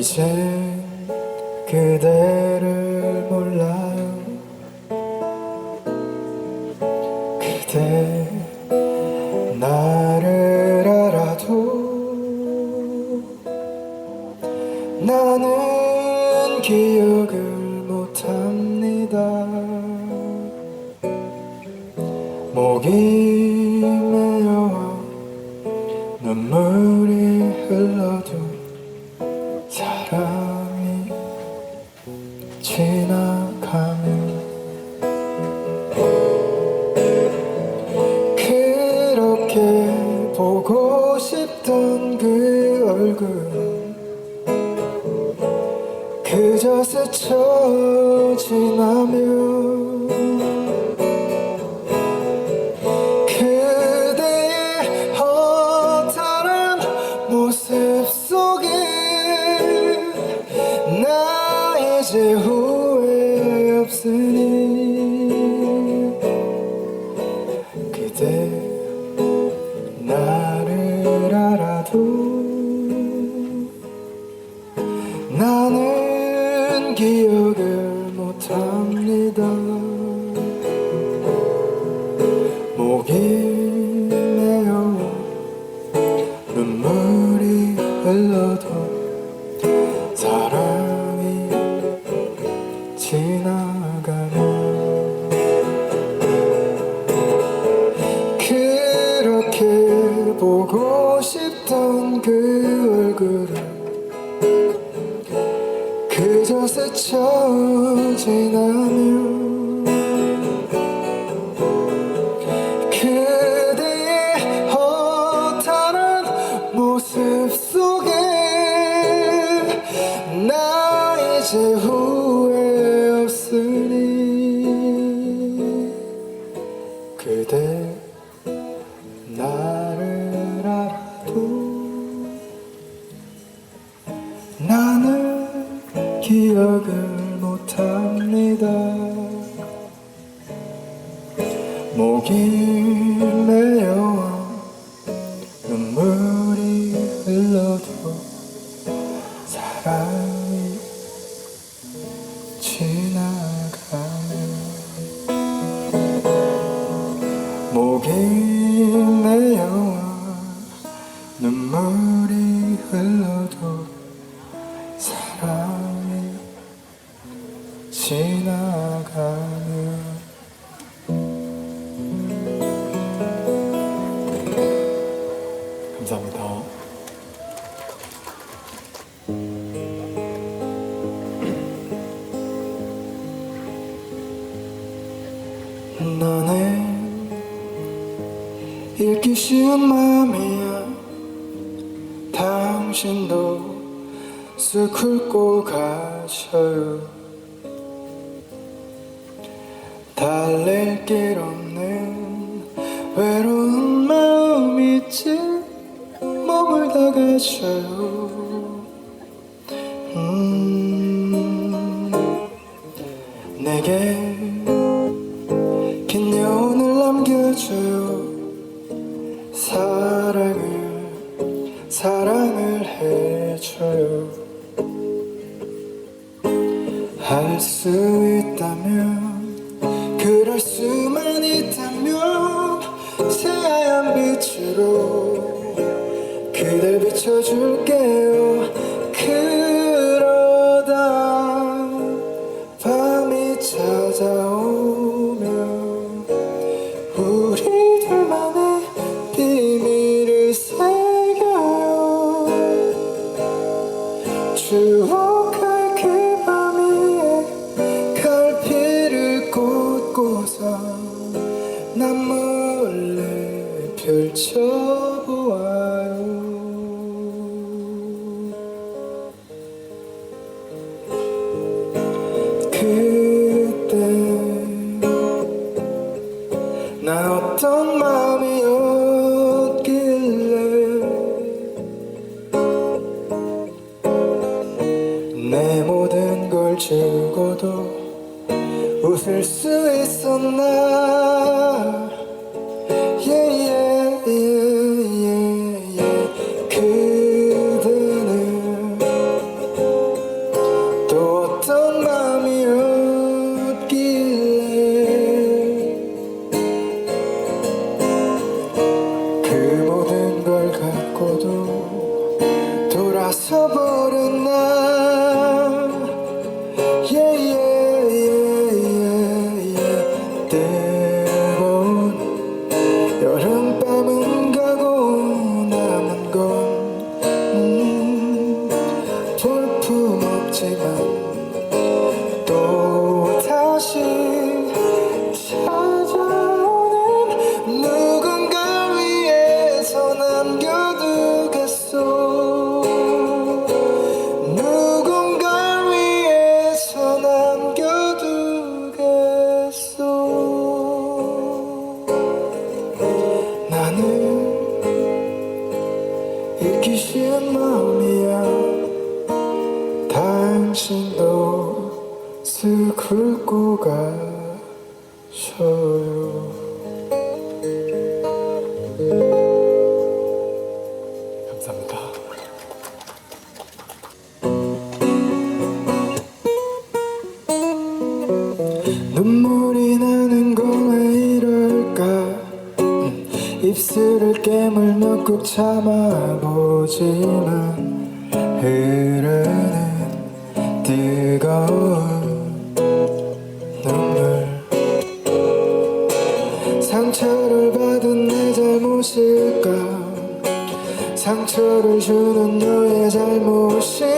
이제 그대를 몰라. 보고 싶던 그 얼굴. 그저 스쳐 지나며 나는 기억을 못함. Amém. 읽기 쉬운 마음이야. 당신도 쓱 훑고 가셔요. 달랠 길 없는 외로운 마음이 지? 머물다 가셔요. 음, 내게 수 있다면 그럴 수만 있다면 새하얀 빛으로 그댈 비춰줄게요. 입술을 깨물며 꾹 참아보지만 흐르는 뜨거운 눈물. 상처를 받은 내 잘못일까? 상처를 주는 너의 잘못이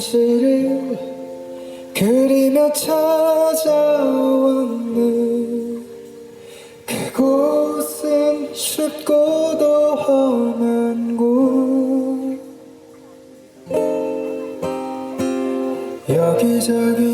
잠시를 그리며 찾아왔네. 그곳은 춥고도 험한 곳. 여기저기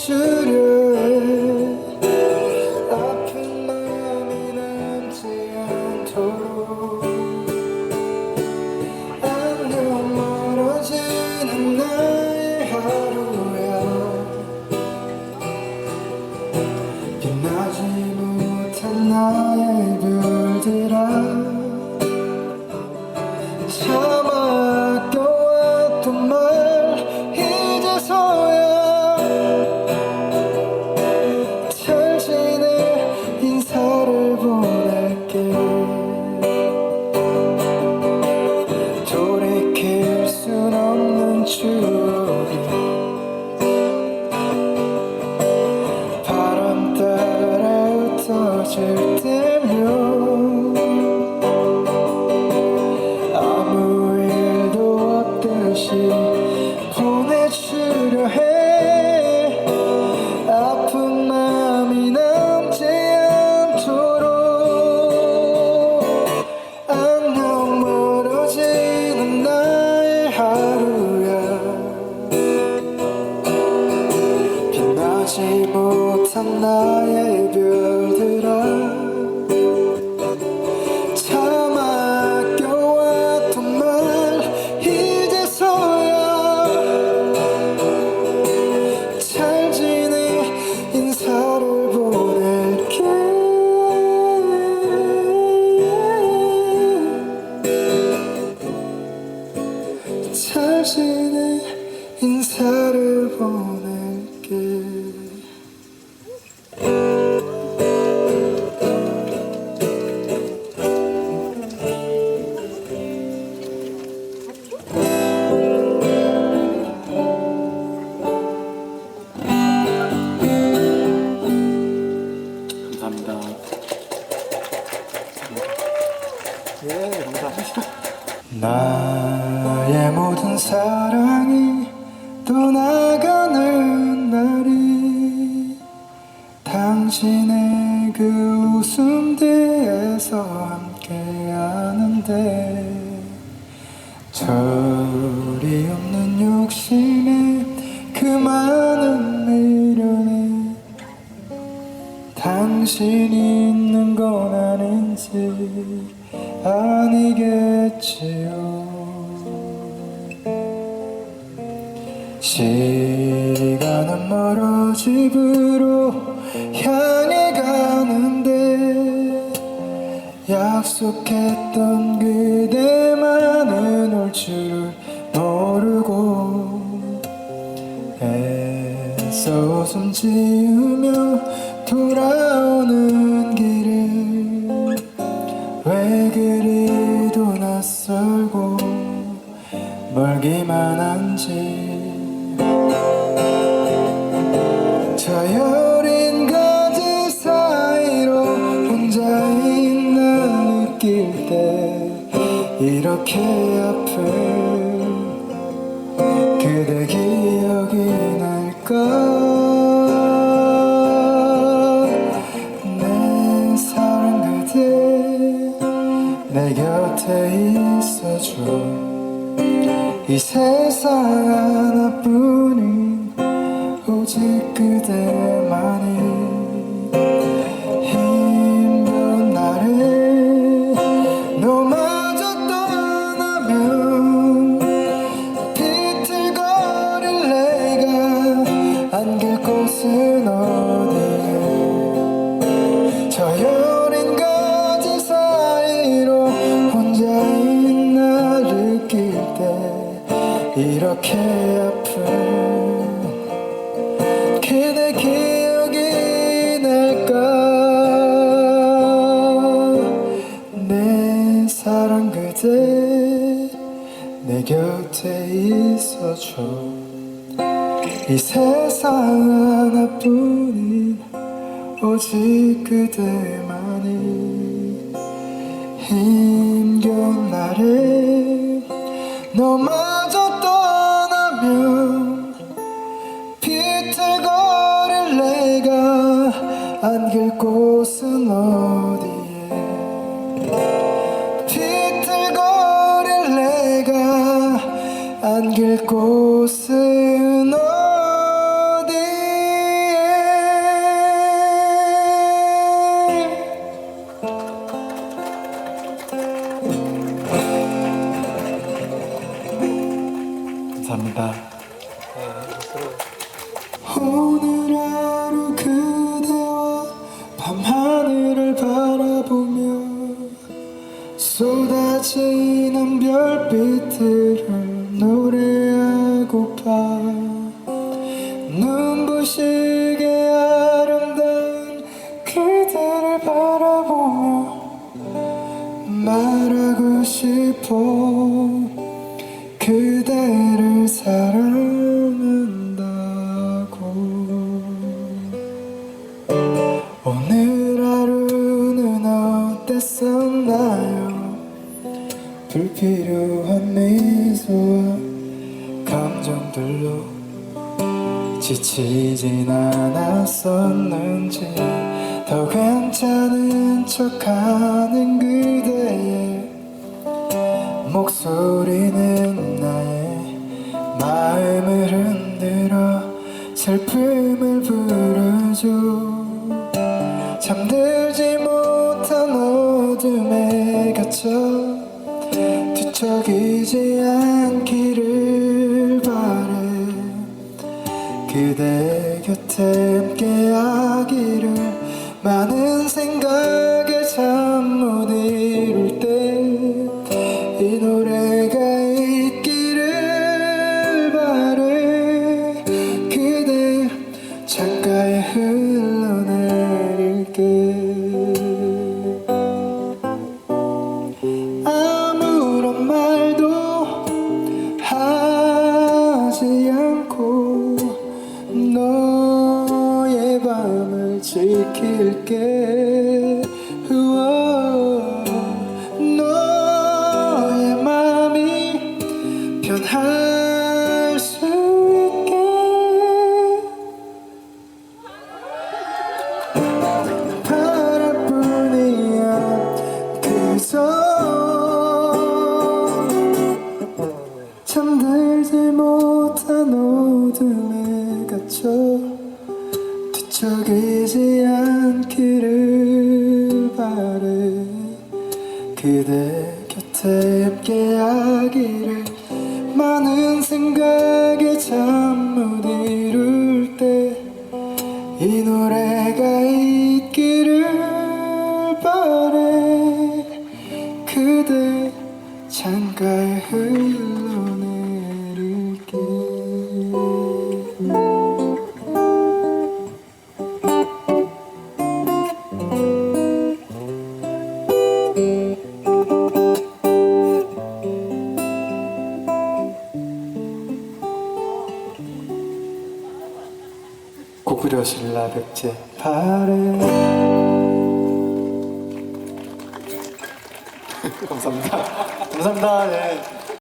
should 건지 아니겠지요. 시간은 멀어 집으로 향해 가는데 약속했던 그대만은 올 줄 모르고 애써 웃음 지으며 돌아 이렇게 아플 그대 기억이 날까? 내 사랑 그대 내 곁에 있어줘. 이 세상 오직 그대만이 힘겨운 날에 너마저 떠나면 비틀거릴 내가 안길 곳은 어디에? 비틀거릴 내가 안길 곳 감사합니다. 오늘 하루 그대와 밤하늘을 바라보며 쏟아지 어땠었나요? 불필요한 미소와 감정들로 지치진 않았었는지 더 괜찮은 척하는 그대의 목소리는 나의 마음을 흔들어 슬픔을 부르죠 그대 곁에 함께 하기를 많은 생각에 잠못 이룰 이 노래가 있기를 바래. 그대 창가에 흘러 감사합니다 네.